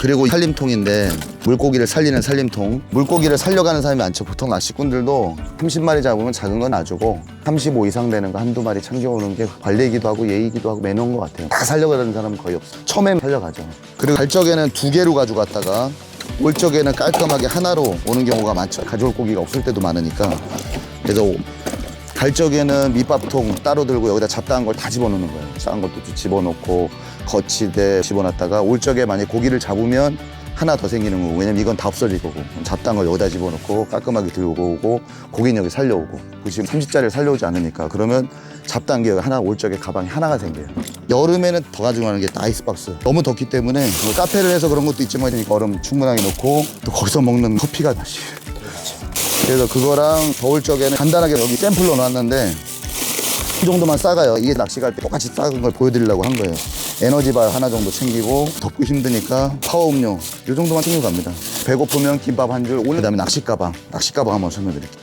그리고 살림통인데 물고기를 살리는 살림통. 물고기를 살려가는 사람이 많죠. 보통 낚시꾼들도 30마리 잡으면 작은 건 놔주고 35 이상 되는 거 한두 마리 챙겨오는 게 관례이기도 하고 예의이기도 하고 매너인 것 같아요. 다 살려가는 사람은 거의 없어요. 처음엔 살려가죠. 그리고 갈 적에는 두 개로 가져갔다가 올 적에는 깔끔하게 하나로 오는 경우가 많죠. 가져올 고기가 없을 때도 많으니까. 그래서 갈 적에는 밑밥통 따로 들고 여기다 잡다한 걸 다 집어넣는 거예요. 작은 것도 좀 집어넣고 거치대 집어놨다가 올 적에 만약 고기를 잡으면 하나 더 생기는 거고 왜냐면 이건 다 없어질 거고 잡다한 걸 여기다 집어넣고 깔끔하게 들고 오고 고기는 여기 살려오고 보시면 30짜리를 살려오지 않으니까 그러면 잡다한 게 하나 올 적에 가방이 하나가 생겨요. 여름에는 더 가져가는 게 아이스박스. 너무 덥기 때문에 뭐 카페를 해서 그런 것도 있지만 얼음 충분하게 넣고 또 거기서 먹는 커피가 다시 그래서 그거랑 더울 적에는 간단하게 여기 샘플로 놨는데 이 정도만 싸가요. 이게 낚시 갈 때 똑같이 싸은 걸 보여드리려고 한 거예요. 에너지바 하나 정도 챙기고 덥고 힘드니까 파워 음료 이 정도만 챙기고 갑니다. 배고프면 김밥 한 줄, 오늘 그다음에 낚시 가방, 낚시 가방 한번 설명드릴게요.